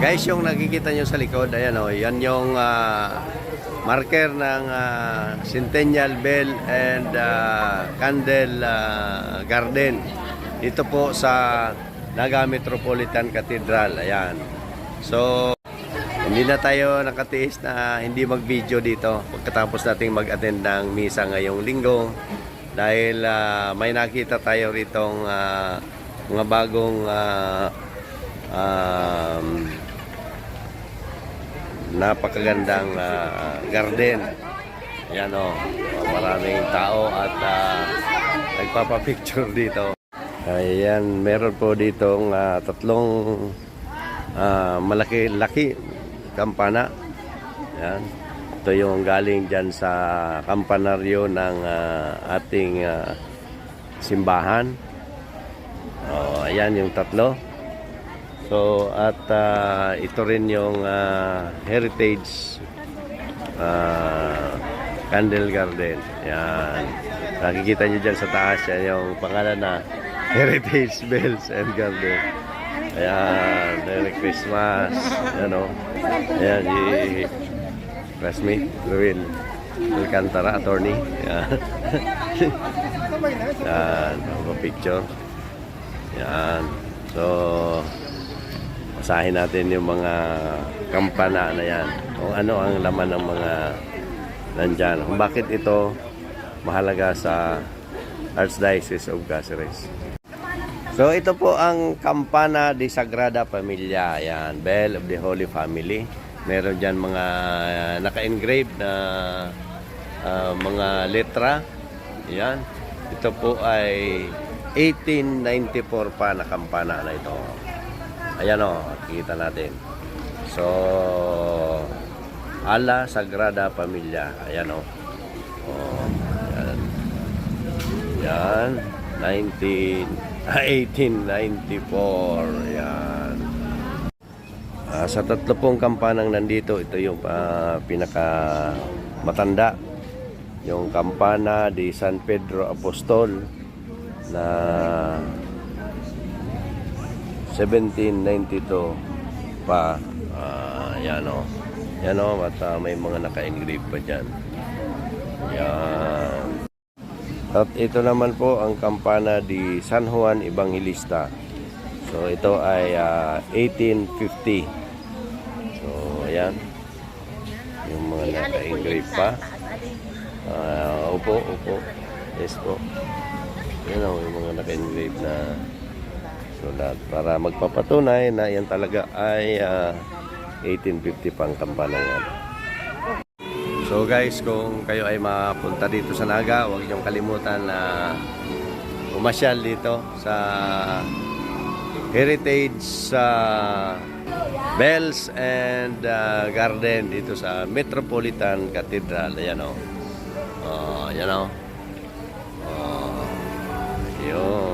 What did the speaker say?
Guys, yung nakikita nyo sa likod, ayan o, yan yung ah, marker ng ah, Centennial Bell and ah, Candle ah, Garden. Dito po sa Naga Metropolitan Cathedral. Ayan. So, hindi na tayo nakatiis na hindi mag-video dito pagkatapos nating mag-attend ng misa ngayong linggo dahil ah, may nakita tayo ritong ah, mga bagong ah, um, napakagandang ah, garden. Yan o, maraming tao at ah, nagpapapicture dito. Ayan, meron po ditong ah, tatlong ah, malaki-laki kampana. Yan. Ito yung galing dyan sa kampanaryo ng ah, ating ah, simbahan. Oh, ayan yung tatlo. So at ah, ito rin yung ah, heritage ah, candle garden. Yan. Nakikita niyo dyan sa taas yan yung pangalan na Heritage Bells and Garden. Ayan, Merry Christmas. Ano? Ayan, si classmate, Ruel Alcantara, attorney. Ayan. Yan, mga picture. Yan. So, basahin natin yung mga kampana na yan. Kung ano ang laman ng mga nandyan. Kung bakit ito mahalaga sa Archdiocese of Cáceres. So, ito po ang kampana de Sagrada Familia. Yan, Bell of the Holy Family. Meron dyan mga naka-engrave na ah, mga letra. Yan. Ito po ay 1894 pa na kampana na ito. Ayan o, kita natin. So, Ala Sagrada Familia. Ayan o. Oh, yan. Yan. 19, ah, 1894. Yan. Ah, sa tatlo pong kampanang nandito, ito yung ah, pinaka matanda. Yung kampana di San Pedro Apostol na 1792 pa. Ah, yan o. Yan o, at ah, may mga naka-engrave pa dyan. Yan. At ito naman po ang kampana di San Juan Evangelista. So ito ay ah, 1850. So ayan. Yung mga naka-engrave pa. Ah, upo, upo. Yes po. Yan o, yung mga naka-engrave na sulat. Para magpapatunay na yan talaga ay ah, 1850 pang kampana yan. So guys, kung kayo ay mapunta dito sa Naga, huwag niyong kalimutan na umasyal dito sa Heritage sa Bells and uh, Garden dito sa Metropolitan Cathedral. Ayan o. Oh, ayan o. Oh, yun.